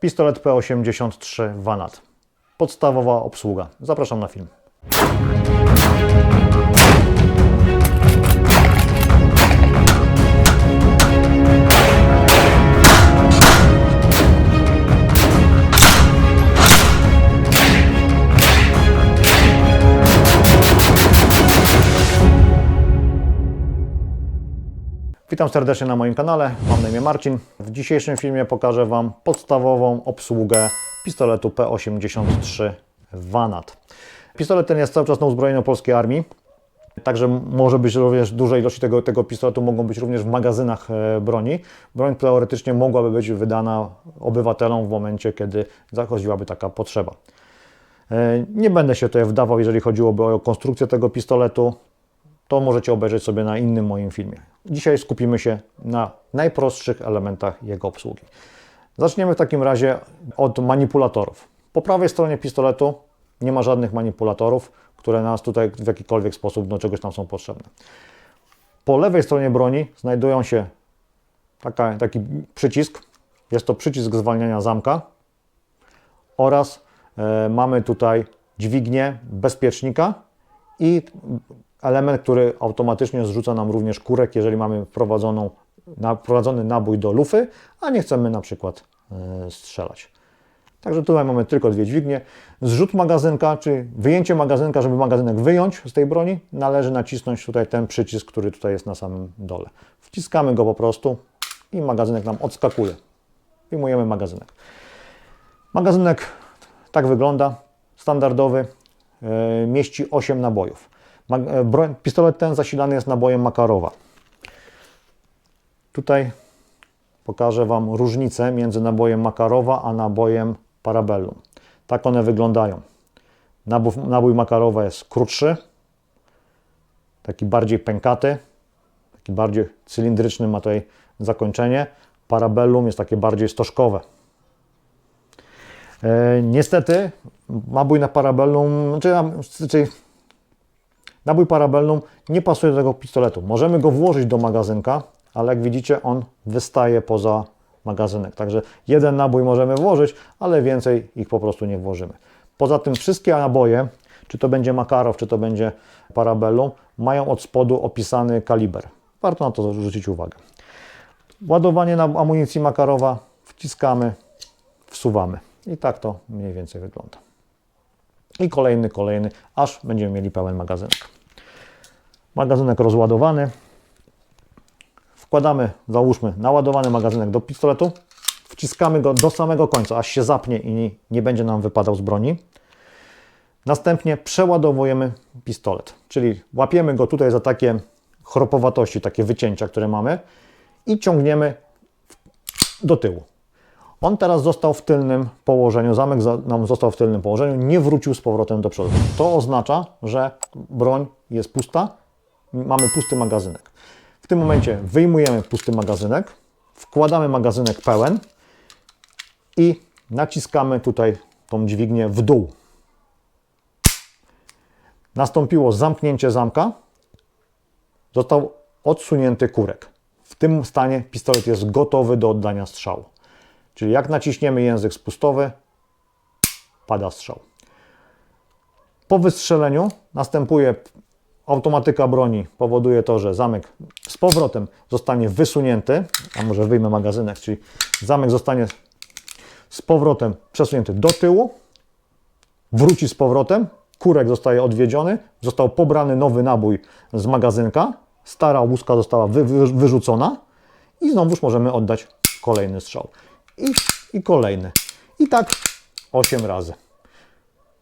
Pistolet P83 Vanat. Podstawowa obsługa. Zapraszam na film. Witam serdecznie na moim kanale. Mam na imię Marcin. W dzisiejszym filmie pokażę Wam podstawową obsługę pistoletu P83 Vanat. Pistolet ten jest cały czas na uzbrojeniu polskiej armii. Także może być również duże ilości tego, tego pistoletu mogą być również w magazynach e, broni. Broń teoretycznie mogłaby być wydana obywatelom w momencie, kiedy zachodziłaby taka potrzeba. E, Nie będę się tutaj wdawał, jeżeli chodziłoby o konstrukcję tego pistoletu to możecie obejrzeć sobie na innym moim filmie. Dzisiaj skupimy się na najprostszych elementach jego obsługi. Zaczniemy w takim razie od manipulatorów. Po prawej stronie pistoletu nie ma żadnych manipulatorów, które nas tutaj w jakikolwiek sposób do czegoś tam są potrzebne. Po lewej stronie broni znajdują się taka, taki przycisk. Jest to przycisk zwalniania zamka oraz e, mamy tutaj dźwignię bezpiecznika i element, który automatycznie zrzuca nam również kurek, jeżeli mamy wprowadzoną, na, wprowadzony nabój do lufy, a nie chcemy na przykład e, strzelać. Także tutaj mamy tylko dwie dźwignie. Zrzut magazynka, czyli wyjęcie magazynka, żeby magazynek wyjąć z tej broni, należy nacisnąć tutaj ten przycisk, który tutaj jest na samym dole. Wciskamy go po prostu i magazynek nam odskakuje. Wyjmujemy magazynek. Magazynek tak wygląda, standardowy, e, mieści 8 nabojów. E, pistolet ten zasilany jest nabojem Makarowa. Tutaj pokażę Wam różnicę między nabojem Makarowa a nabojem Parabellum. Tak one wyglądają. Nabój, nabój Makarowa jest krótszy, taki bardziej pękaty, taki bardziej cylindryczny ma tutaj zakończenie. Parabellum jest takie bardziej stożkowe. E, niestety nabój na Parabellum, czy, czy Nabój Parabellum nie pasuje do tego pistoletu. Możemy go włożyć do magazynka, ale jak widzicie, on wystaje poza magazynek. Także jeden nabój możemy włożyć, ale więcej ich po prostu nie włożymy. Poza tym wszystkie naboje, czy to będzie Makarow, czy to będzie Parabellum, mają od spodu opisany kaliber. Warto na to zwrócić uwagę. Ładowanie na amunicji Makarowa wciskamy, wsuwamy. I tak to mniej więcej wygląda. I kolejny, kolejny, aż będziemy mieli pełen magazynek. Magazynek rozładowany. Wkładamy, załóżmy, naładowany magazynek do pistoletu. Wciskamy go do samego końca, aż się zapnie i nie, będzie nam wypadał z broni. Następnie przeładowujemy pistolet, czyli łapiemy go tutaj za takie chropowatości, takie wycięcia, które mamy i ciągniemy do tyłu. On teraz został w tylnym położeniu, zamek za, nam został w tylnym położeniu, nie wrócił z powrotem do przodu. To oznacza, że broń jest pusta, mamy pusty magazynek. W tym momencie wyjmujemy pusty magazynek, wkładamy magazynek pełen i naciskamy tutaj tą dźwignię w dół. Nastąpiło zamknięcie zamka, został odsunięty kurek. W tym stanie pistolet jest gotowy do oddania strzału. Czyli jak naciśniemy język spustowy, pada strzał. Po wystrzeleniu następuje automatyka broni, powoduje to, że zamek z powrotem zostanie wysunięty, a może wyjmę magazynek, czyli zamek zostanie z powrotem przesunięty do tyłu, wróci z powrotem, kurek zostaje odwiedziony, został pobrany nowy nabój z magazynka, stara łuska została wy, wy, wyrzucona i znowuż możemy oddać kolejny strzał i, i kolejny. I tak 8 razy.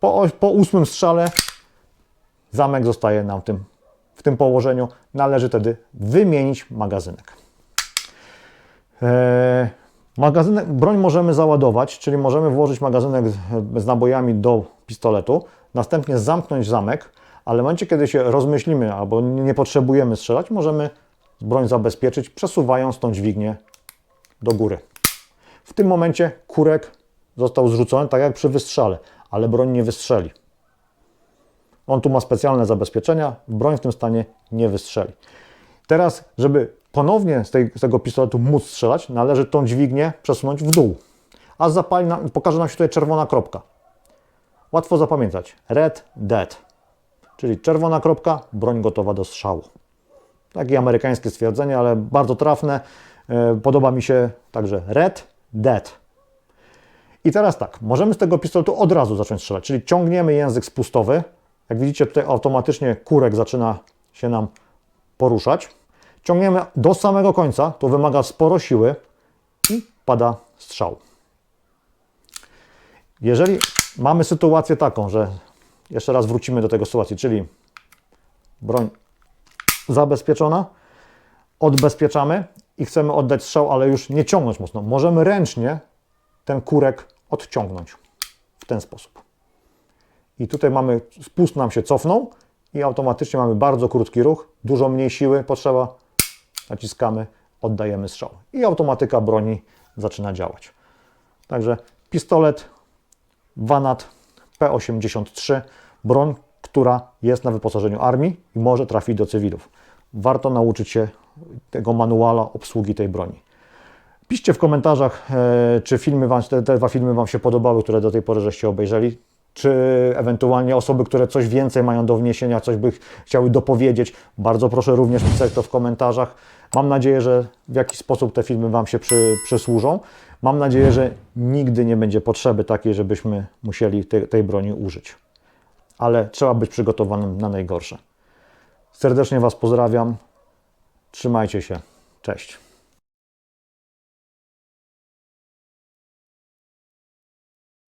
Po, po ósmym strzale zamek zostaje nam w tym, w tym położeniu. Należy wtedy wymienić magazynek. Eee, magazynek. Broń możemy załadować, czyli możemy włożyć magazynek z, z nabojami do pistoletu, następnie zamknąć zamek, ale w momencie, kiedy się rozmyślimy albo nie potrzebujemy strzelać, możemy broń zabezpieczyć, przesuwając tą dźwignię do góry. W tym momencie kurek został zrzucony, tak jak przy wystrzale, ale broń nie wystrzeli. On tu ma specjalne zabezpieczenia, broń w tym stanie nie wystrzeli. Teraz, żeby ponownie z, tej, z tego pistoletu móc strzelać, należy tą dźwignię przesunąć w dół. a zapali nam, pokaże nam się tutaj czerwona kropka. Łatwo zapamiętać. Red Dead, czyli czerwona kropka, broń gotowa do strzału. Takie amerykańskie stwierdzenie, ale bardzo trafne. E, Podoba mi się także Red Dead. I teraz tak, możemy z tego pistoletu od razu zacząć strzelać, czyli ciągniemy język spustowy. Jak widzicie, tutaj automatycznie kurek zaczyna się nam poruszać. Ciągniemy do samego końca, to wymaga sporo siły i pada strzał. Jeżeli mamy sytuację taką, że jeszcze raz wrócimy do tego sytuacji, czyli broń zabezpieczona, odbezpieczamy i chcemy oddać strzał, ale już nie ciągnąć mocno. Możemy ręcznie ten kurek odciągnąć w ten sposób. I tutaj mamy, spust nam się cofnął i automatycznie mamy bardzo krótki ruch, dużo mniej siły potrzeba, naciskamy, oddajemy strzał. I automatyka broni zaczyna działać. Także pistolet Vanat P83, broń, która jest na wyposażeniu armii i może trafić do cywilów. Warto nauczyć się tego manuala obsługi tej broni. Piszcie w komentarzach, e, czy filmy wam, te, te dwa filmy Wam się podobały, które do tej pory żeście obejrzeli, czy ewentualnie osoby, które coś więcej mają do wniesienia, coś by chciały dopowiedzieć. Bardzo proszę również pisać to w komentarzach. Mam nadzieję, że w jakiś sposób te filmy Wam się przy, przysłużą. Mam nadzieję, że nigdy nie będzie potrzeby takiej, żebyśmy musieli tej, tej broni użyć. Ale trzeba być przygotowanym na najgorsze. Serdecznie Was pozdrawiam. Trzymajcie się. Cześć.